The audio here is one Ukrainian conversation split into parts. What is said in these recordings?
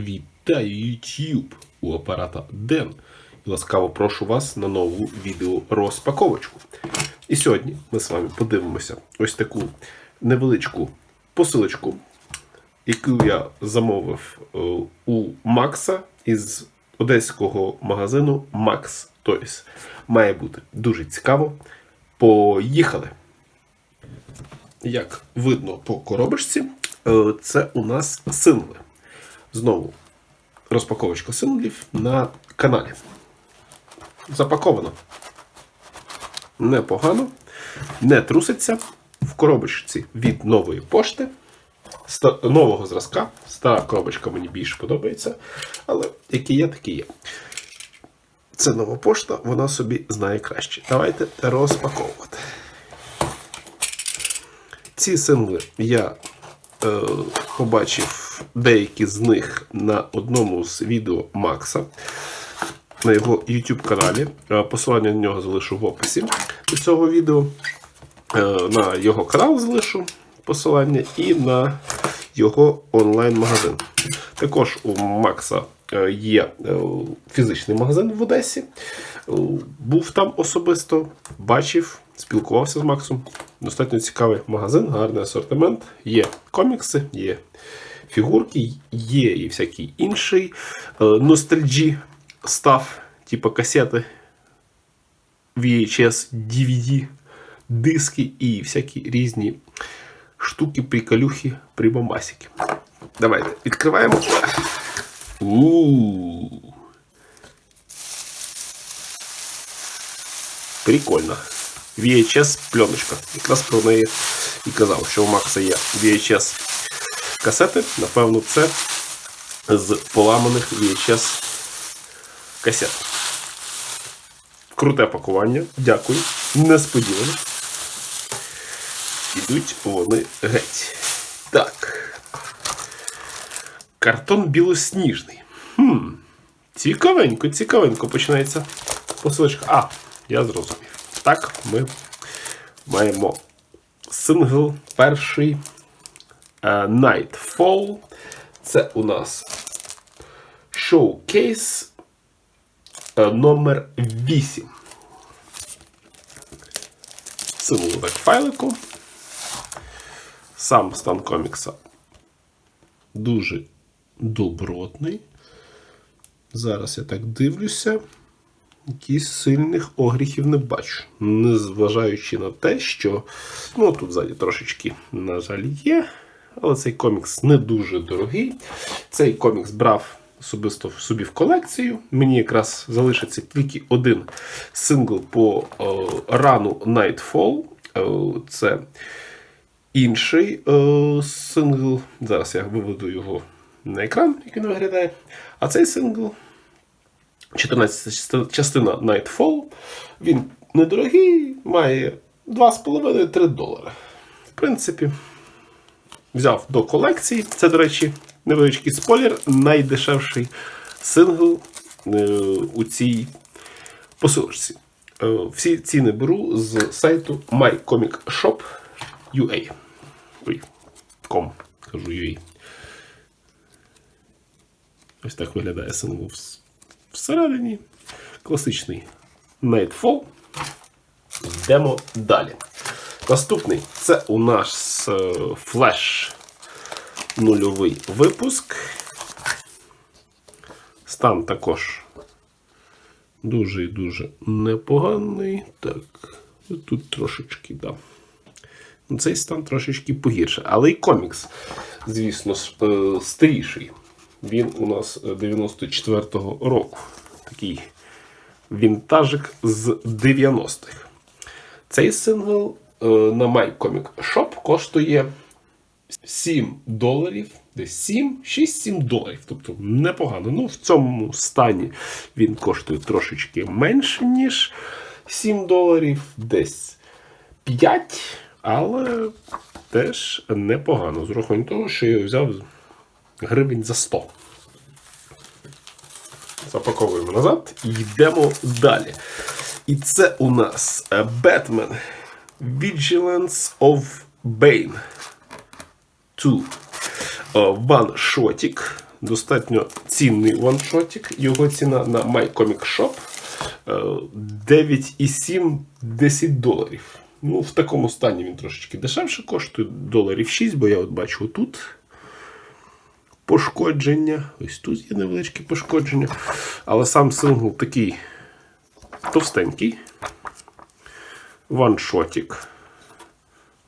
Вітаю YouTube у апарата Ден. Ласкаво прошу вас на нову відео розпаковочку. І сьогодні ми з вами подивимося ось таку невеличку посилочку, яку я замовив е, у Макса із одеського магазину Max Toys. Має бути дуже цікаво. Поїхали! Як видно по коробочці, е, це у нас сингли. Знову розпаковочка синглів на каналі. Запаковано. Непогано, не труситься. В коробочці від нової пошти. Нового зразка. Стара коробочка мені більше подобається. Але які є, такі є. Це нова пошта, вона собі знає краще. Давайте розпаковувати. Ці сингли я е, побачив деякі з них на одному з відео Макса на його YouTube каналі. Е, Посилання на нього залишу в описі до цього відео. Е, На його канал залишу посилання і на його онлайн-магазин. Також у Макса е, є фізичний магазин в Одесі. Був там особисто, бачив, спілкувався з Максом. Достатньо цікавий магазин, гарний асортимент. Є комікси, є фігурки, є і всякий інший е, ностальджі став, типу касети, VHS, DVD, диски і всякі різні штуки, приколюхи, прибамбасики. Давайте відкриваємо. У-у-у. Прикольно. VHS пленочка. Якраз про неї і казав, що у Макса є VHS касети. Напевно, це з поламаних VHS касет. Круте пакування. Дякую. Несподівано. Ідуть вони геть. Так. Картон білосніжний. Хм. Цікавенько, цікавенько починається посилочка. А, я зрозумів. Так, ми маємо сингл перший Nightfall. Це у нас шоукейс е, номер 8. Сингл так файлику. Сам стан комікса дуже добротний. Зараз я так дивлюся. Якісь сильних огріхів не бачу. Незважаючи на те, що ну, тут ззаді трошечки, на жаль, є. Але цей комікс не дуже дорогий. Цей комікс брав особисто собі в колекцію. Мені якраз залишиться тільки один сингл по рану Nightfall. О, це інший о, сингл. Зараз я виведу його на екран, як він виглядає. А цей сингл 14 частина Nightfall. Він недорогий, має 2,5-3 долари. В принципі, взяв до колекції. Це, до речі, невеличкий спойлер, найдешевший сингл е, у цій посилочці. Е, всі ціни беру з сайту mycomicshop.ua. Ой, com, кажу UA. Ось так виглядає сингл всередині. Класичний Nightfall. Йдемо далі. Наступний це у нас флеш нульовий випуск. Стан також дуже і дуже непоганий. Так, тут трошечки, да. Ну, Цей стан трошечки погірше. Але і комікс, звісно, е, старіший. Він у нас е, 94-го року. Такий вінтажик з 90-х. Цей сингл е, на MyComic Shop коштує 7 доларів. Десь 7, 6-7 доларів. Тобто непогано. Ну, в цьому стані він коштує трошечки менше, ніж 7 доларів, десь 5, але теж непогано. З урахуванням того, що я взяв гривень за 100. Запаковуємо назад і йдемо далі. І це у нас Batman Vigilance of Bane 2. Ваншотік. достатньо цінний ваншотик. Його ціна на MyComic Shop е, 9,7-10 доларів. Ну, в такому стані він трошечки дешевше коштує, доларів 6, бо я от бачу тут пошкодження. Ось тут є невеличкі пошкодження. Але сам сингл такий товстенький. Ваншотик.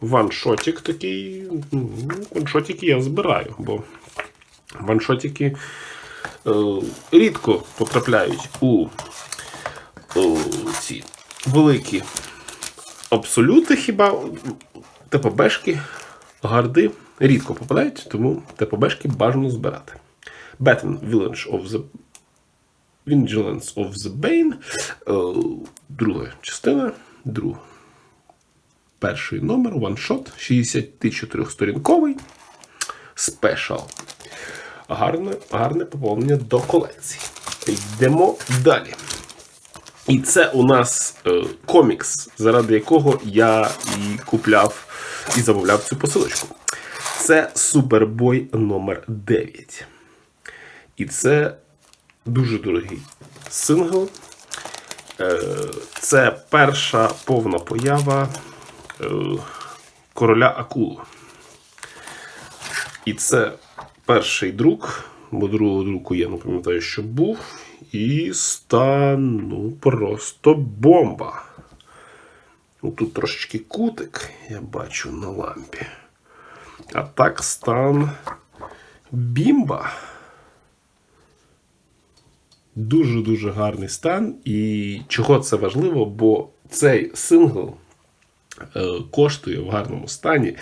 Ваншотик такий. ну, Ваншотики я збираю, бо ваншотики е, рідко потрапляють у, у ці великі абсолюти хіба ТПБшки, гарди рідко попадають, тому ТПБшки бажано збирати. Batman Village of the Vigilance of the Bane. Е, друга частина. Друг. Перший номер, ваншот, 64-сторінковий. Спешал. Гарне, гарне поповнення до колекції. Йдемо далі. І це у нас е, комікс, заради якого я і купляв і замовляв цю посилочку. Це Супербой номер 9. І це дуже дорогий сингл. Е, це перша повна поява короля Акулу. І це перший друк, бо другого друку я не пам'ятаю, що був. І стан, ну, просто бомба. Ну, Тут трошечки кутик, я бачу на лампі. А так стан бімба. Дуже-дуже гарний стан. І чого це важливо? Бо цей сингл е, коштує в гарному стані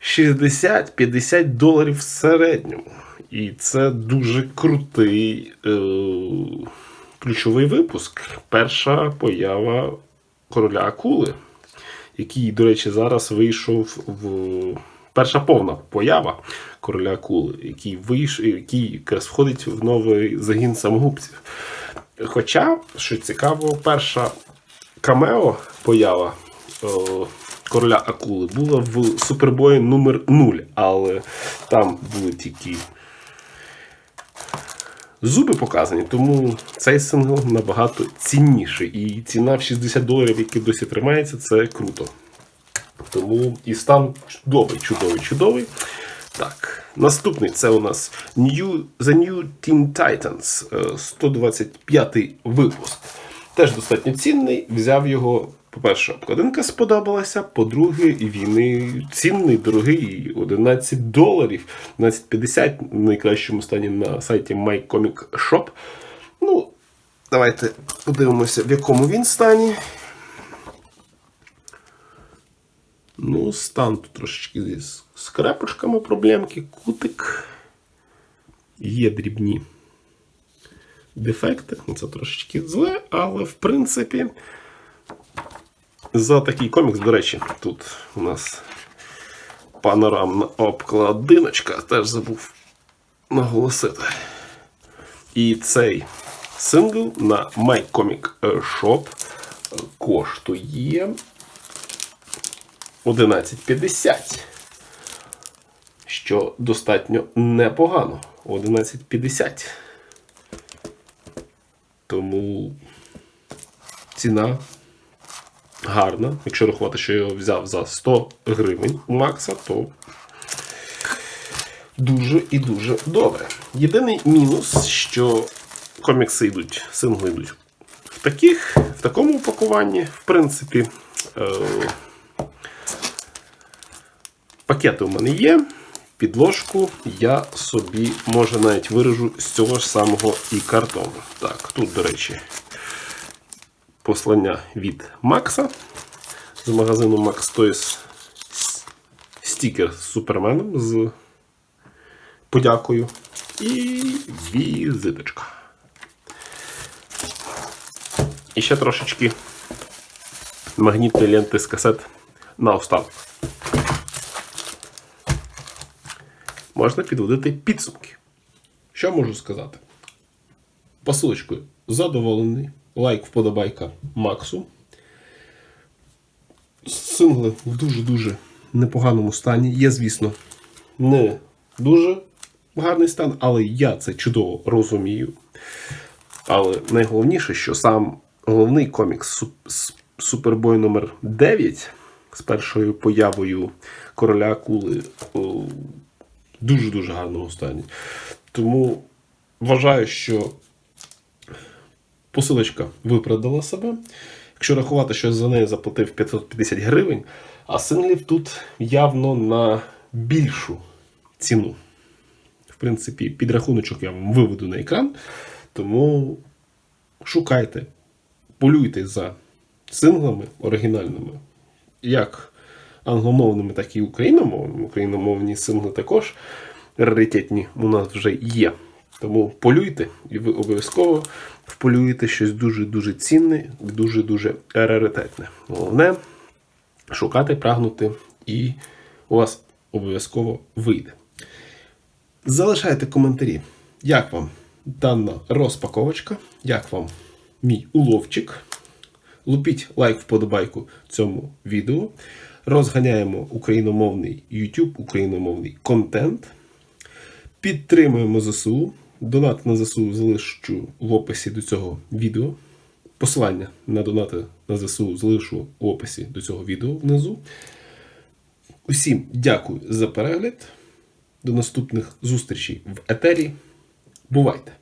60-50 доларів в середньому. І це дуже крутий е, ключовий випуск. Перша поява короля Акули, який, до речі, зараз вийшов в. Перша повна поява короля Акули, який вийшов, який якраз входить в новий загін самогубців. Хоча, що цікаво, перша камео поява короля Акули була в супербої номер 0 але там були тільки зуби показані, тому цей сингл набагато цінніший. І ціна в 60 доларів, які досі тримається, це круто. Тому і стан чудовий, чудовий, чудовий. Так, наступний це у нас New, The New Teen Titans, е, 125 випуск. Теж достатньо цінний. Взяв його, по-перше, обкладинка сподобалася, по-друге, він цінний, дорогий, 11 доларів, 11,50 в найкращому стані на сайті MyComic Shop. Ну, давайте подивимося, в якому він стані. Ну, стан тут трошечки зі скрепочками проблемки, кутик. Є дрібні дефекти. Ну, Це трошечки зле, але в принципі, за такий комікс, до речі, тут у нас панорамна обкладиночка, теж забув наголосити. І цей сингл на MyComic Shop коштує 11,50. Що достатньо непогано. 11,50. Тому ціна гарна. Якщо рахувати, що я його взяв за 100 гривень у Макса, то дуже і дуже добре. Єдиний мінус, що комікси йдуть, сингли йдуть в таких, в такому упакуванні, в принципі. Е Пакети у мене є. Підложку я собі, може, навіть виражу з цього ж самого і картону. Так, тут, до речі, послання від Макса з магазину Max Toys стікер з суперменом з подякою. І візиточка. І ще трошечки магнітної ленти з касет на останок. можна підводити підсумки. Що можу сказати? Посилочкою задоволений. Лайк, вподобайка Максу. Сингли в дуже-дуже непоганому стані. Є, звісно, не дуже гарний стан, але я це чудово розумію. Але найголовніше, що сам головний комікс Супербой номер 9 з першою появою короля акули дуже-дуже гарному стані. Тому вважаю, що посилочка виправдала себе. Якщо рахувати, що за неї заплатив 550 гривень, а синглів тут явно на більшу ціну. В принципі, підрахуночок я вам виведу на екран. Тому шукайте, полюйте за синглами оригінальними, як англомовними, так і україномовними. Україномовні сингли також раритетні у нас вже є. Тому полюйте, і ви обов'язково вполюєте щось дуже-дуже цінне, дуже-дуже раритетне. Головне шукати, прагнути, і у вас обов'язково вийде. Залишайте коментарі, як вам дана розпаковочка, як вам мій уловчик. Лупіть лайк вподобайку цьому відео. Розганяємо україномовний YouTube, україномовний контент. Підтримуємо ЗСУ. Донат на ЗСУ залишу в описі до цього відео. Посилання на донати на ЗСУ залишу в описі до цього відео внизу. Усім дякую за перегляд. До наступних зустрічей в етері. Бувайте!